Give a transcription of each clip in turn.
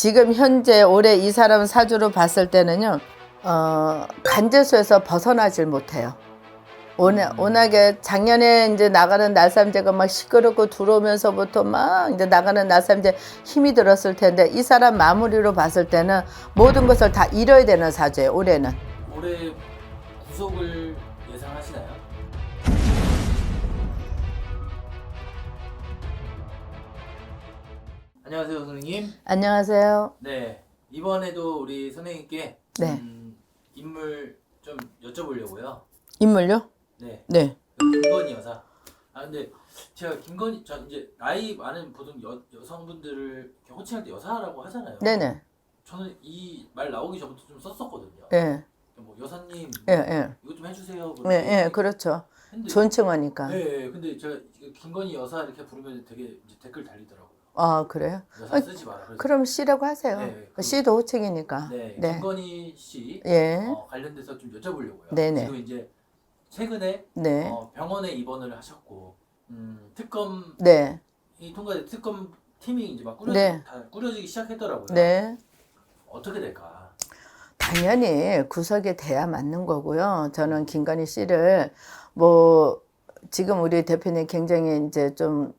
지금 현재 올해 이 사람 사주로 봤을 때는요, 어, 간제수에서 벗어나질 못해요. 워낙, 워낙 에 작년에 이제 나가는 날삼제가 막 시끄럽고 들어오면서부터 막 이제 나가는 날삼제 힘이 들었을 텐데 이 사람 마무리로 봤을 때는 모든 것을 다 잃어야 되는 사주예요, 올해는. 올해 구속을 안녕하세요 선생님. 안녕하세요. 네 이번에도 우리 선생님께 네. 음, 인물 좀 여쭤보려고요. 인물요? 네 네. 김건희 여사. 아 근데 제가 김건희 저 이제 나이 많은 보통 여, 여성분들을 이렇게 호칭할 때 여사라고 하잖아요. 네네. 저는 이 말 나오기 전부터 좀 썼었거든요. 예, 뭐 여사님 예, 예. 이거 좀 해주세요. 예, 예, 그렇죠. 근데 존칭어니까. 네, 근데 제가 김건희 여사 이렇게 부르면 되게 이제 댓글 달리더라고요. 아, 그래요? 여사 쓰지 마라. 그래서 그럼 씨라고 하세요. 네, 그- 씨도 호칭이니까. 네, 네. 김건희 씨 예. 어, 관련돼서 좀 여쭤보려고요. 네네. 지금 이제 최근에 네. 어, 병원에 입원을 하셨고 음, 특검이 네. 통과돼 특검 팀이 이제 막 꾸려 네. 다 꾸려지기 시작했더라고요. 네. 어떻게 될까? 당연히 구석에 돼야 맞는 거고요. 저는 김건희 씨를 뭐 지금 우리 대표님 굉장히 이제 좀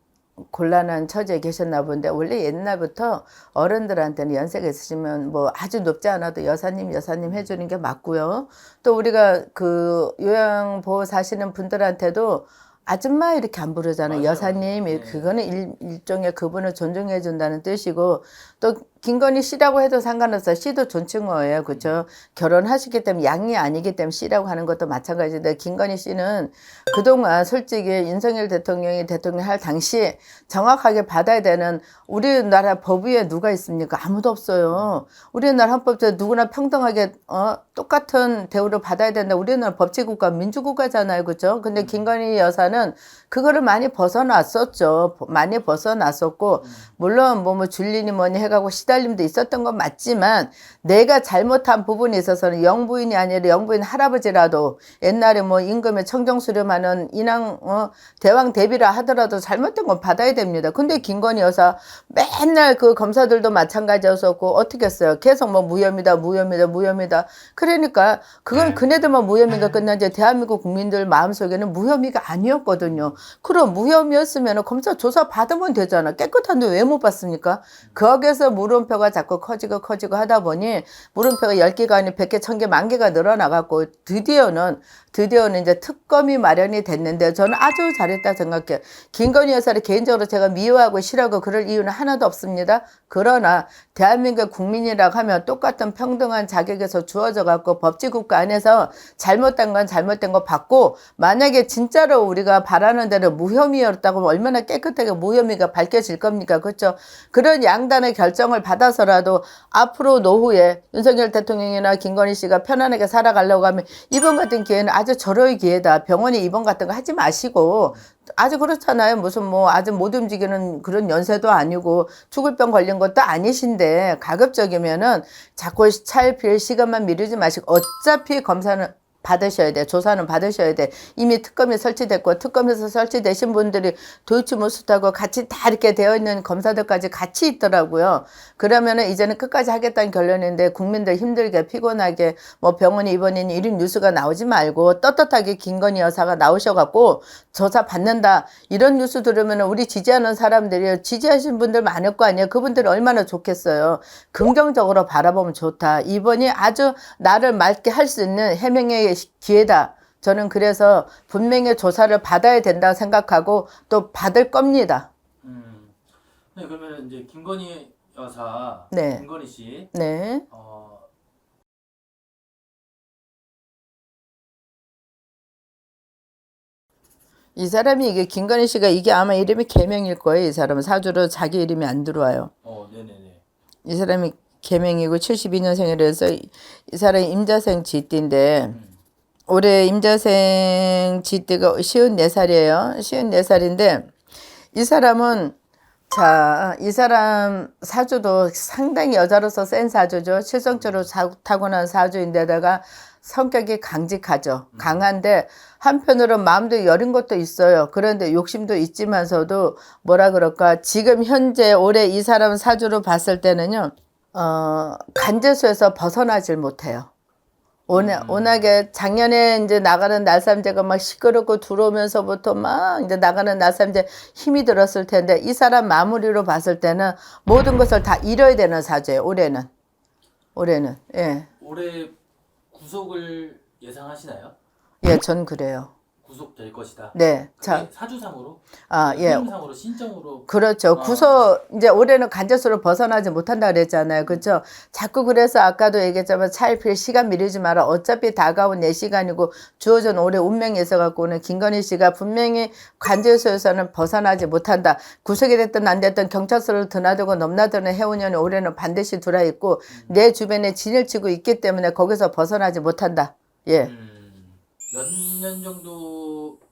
곤란한 처지에 계셨나 본데 원래 옛날부터 어른들한테는 연세가 있으시면 뭐 아주 높지 않아도 여사님 여사님 해주는 게 맞고요. 또 우리가 그 요양보호 사시는 분들한테도 아줌마 이렇게 안 부르잖아요. 맞아요. 여사님 네. 그거는 일, 일종의 그분을 존중해 준다는 뜻이고 또 김건희 씨라고 해도 상관없어요. 씨도 존칭어예요. 그렇죠? 결혼하시기 때문에 양이 아니기 때문에 씨라고 하는 것도 마찬가지인데 김건희 씨는 그동안 솔직히 윤석열 대통령이 대통령 할 당시 정확하게 받아야 되는 우리나라 법 위에 누가 있습니까? 아무도 없어요. 우리나라 헌법도 누구나 평등하게 어, 똑같은 대우를 받아야 된다. 우리나라 법치국가 민주국가잖아요. 그렇죠? 근데 김건희 여사는 그거를 많이 벗어났었죠. 많이 벗어났었고 물론 뭐, 뭐 줄리니 뭐니 해가고 시 달림도 있었던 건 맞지만 내가 잘못한 부분에 있어서는 영부인이 아니라 영부인 할아버지라도 옛날에 뭐 임금에 청정 수렴하는 인왕 어, 대왕 대비라 하더라도 잘못된 건 받아야 됩니다. 근데 김건희 여사 맨날 그 검사들도 마찬가지였었고 어떻게 했어요? 계속 뭐 무혐의다 무혐의다 무혐의다. 그러니까 그건 그네들만 무혐의가 끝나지 대한민국 국민들 마음속에는 무혐의가 아니었거든요. 그럼 무혐의였으면 검사 조사 받으면 되잖아. 깨끗한데 왜 못 받습니까? 거기에서 물 음표가 자꾸 커지고 커지고 하다 보니 물음표가 10개가 아니라 100개, 1000개, 만 개가 늘어나갖고 드디어는 드디어는 이제 특검이 마련이 됐는데 저는 아주 잘했다 생각해요. 김건희 여사를 개인적으로 제가 미워하고 싫어하고 그럴 이유는 하나도 없습니다. 그러나 대한민국 국민이라고 하면 똑같은 평등한 자격에서 주어져 갖고 법치국가 안에서 잘못된 건 잘못된 거 받고 만약에 진짜로 우리가 바라는 대로 무혐의였다고 얼마나 깨끗하게 무혐의가 밝혀질 겁니까? 그렇죠? 그런 양단의 결정을 받아서라도 앞으로 노후에 윤석열 대통령이나 김건희 씨가 편안하게 살아가려고 하면 이번 같은 기회는 아주 절호의 기회다. 병원에 입원 같은 거 하지 마시고 아주 그렇잖아요. 무슨 뭐 아주 못 움직이는 그런 연세도 아니고 죽을 병 걸린 것도 아니신데 가급적이면은 자꾸 차일피일 시간만 미루지 마시고 어차피 검사는 받으셔야 돼. 조사는 받으셔야 돼. 이미 특검이 설치됐고 특검에서 설치되신 분들이 도이치모스하고 같이 다 이렇게 되어 있는 검사들까지 같이 있더라고요. 그러면은 이제는 끝까지 하겠다는 결론인데 국민들 힘들게 피곤하게 뭐 병원에 입원인 이런 뉴스가 나오지 말고 떳떳하게 김건희 여사가 나오셔갖고 조사 받는다 이런 뉴스 들으면 우리 지지하는 사람들이 지지하신 분들 많을 거 아니에요. 그분들이 얼마나 좋겠어요. 긍정적으로 바라보면 좋다. 이번이 아주 나를 맑게 할 수 있는 해명의 기회다. 저는 그래서 분명히 조사를 받아야 된다 생각하고 또 받을 겁니다. 음. 네, 그러면 이제 김건희 여사, 네. 김건희 씨, 네. 어, 이 사람이 이게 김건희 씨가 이게 아마 이름이 개명일 거예요. 이 사람은 사주로 자기 이름이 안 들어와요. 어, 네네네. 이 사람이 개명이고 72년생이라서 이, 이 사람이 임자생 쥐띠인데 올해 임자생 쥐띠가 54살이에요. 54살인데 이 사람은 자, 이 사람 사주도 상당히 여자로서 센 사주죠. 실성적으로 사- 타고난 사주인데다가 성격이 강직하죠. 강한데 한편으로 마음도 여린 것도 있어요. 그런데 욕심도 있지만서도 뭐라 그럴까 지금 현재 올해 이 사람 사주로 봤을 때는요. 어, 간제수에서 벗어나질 못해요. 워낙, 음. 워낙에 작년에 이제 나가는 날삼제가 막 시끄럽고 들어오면서부터 막 이제 나가는 날삼제 힘이 들었을 텐데 이 사람 마무리로 봤을 때는 모든 것을 다 잃어야 되는 사주예요. 올해는. 올해는. 예. 올해 구속을 예상하시나요? 예, 전 그래요. 구속될 것이다. 네. 자, 사주상으로, 아, 예. 흐름상으로 신정으로 그렇죠. 아. 구서 이제 올해는 간제수로 벗어나지 못한다 그랬잖아요. 그렇죠? 자꾸 그래서 아까도 얘기했지만 차일필 시간 미루지 마라. 어차피 다가온 내 시간이고 주어진 올해 운명이 있어 갖고는 김건희 씨가 분명히 간제수에서는 벗어나지 못한다. 구속이 됐든 안 됐든 경찰서를 드나들고 넘나드는 해운년이 올해는 반드시 들어 있고 내 주변에 진을 치고 있기 때문에 거기서 벗어나지 못한다. 예. 음, 몇년 정도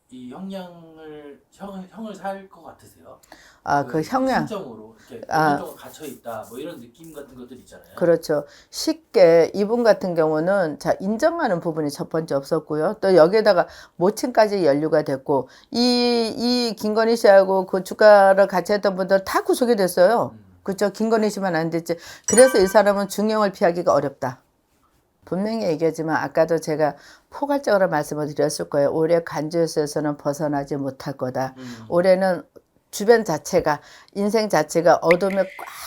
이 형량을 형, 형을 살 것 같으세요? 아, 그 형량. 신정으로 이렇게 아. 동안 갇혀 있다 뭐 이런 느낌 같은 것들 있잖아요. 그렇죠. 쉽게 이분 같은 경우는 자 인정하는 부분이 첫 번째 없었고요. 또 여기에다가 모친까지 연루가 됐고 이 이 김건희 씨하고 그 주가를 같이 했던 분들 다 구속이 됐어요. 음. 그렇죠. 김건희 씨만 안 됐지. 그래서 이 사람은 중형을 피하기가 어렵다. 분명히 얘기하지만 아까도 제가 포괄적으로 말씀을 드렸을 거예요. 올해 간주에서는 벗어나지 못할 거다. 음. 올해는 주변 자체가 인생 자체가 어둠에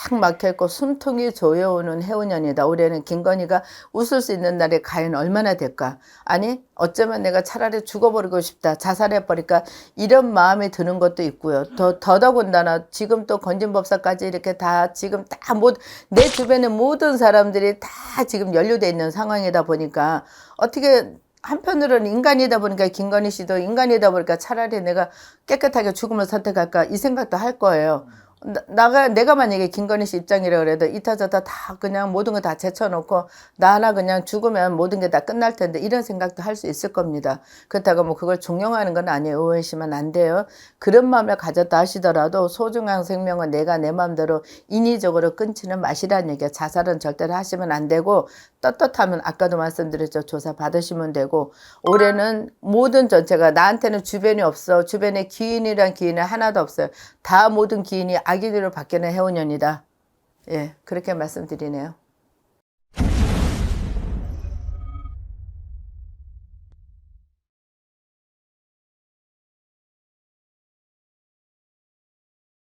꽉 막혀 있고 숨통이 조여오는 해운년이다. 올해는 김건희가 웃을 수 있는 날이 과연 얼마나 될까? 아니 어쩌면 내가 차라리 죽어버리고 싶다, 자살해 버릴까 이런 마음이 드는 것도 있고요. 더 더더군다나 지금 또 건진법사까지 이렇게 다 지금 다못내 주변의 모든 사람들이 다 지금 연루돼 있는 상황이다 보니까 어떻게 한편으로는 인간이다 보니까 김건희 씨도 인간이다 보니까 차라리 내가 깨끗하게 죽음을 선택할까 이 생각도 할 거예요. 나, 나가 내가 만약에 김건희 씨 입장이라 그래도 이타저타 다 그냥 모든 거 다 제쳐놓고 나 하나 그냥 죽으면 모든 게 다 끝날 텐데 이런 생각도 할 수 있을 겁니다. 그렇다고 뭐 그걸 종용하는 건 아니에요. 오해하시면 안 돼요. 그런 마음을 가졌다 하시더라도 소중한 생명은 내가 내 마음대로 인위적으로 끊지는 마시라는 얘기야. 자살은 절대로 하시면 안 되고 떳떳하면 아까도 말씀드렸죠. 조사 받으시면 되고 올해는 모든 전체가 나한테는 주변이 없어. 주변에 기인이란 기인이 하나도 없어요. 다 모든 기인이 악인으로 바뀌는 해운년이다. 예, 그렇게 말씀드리네요.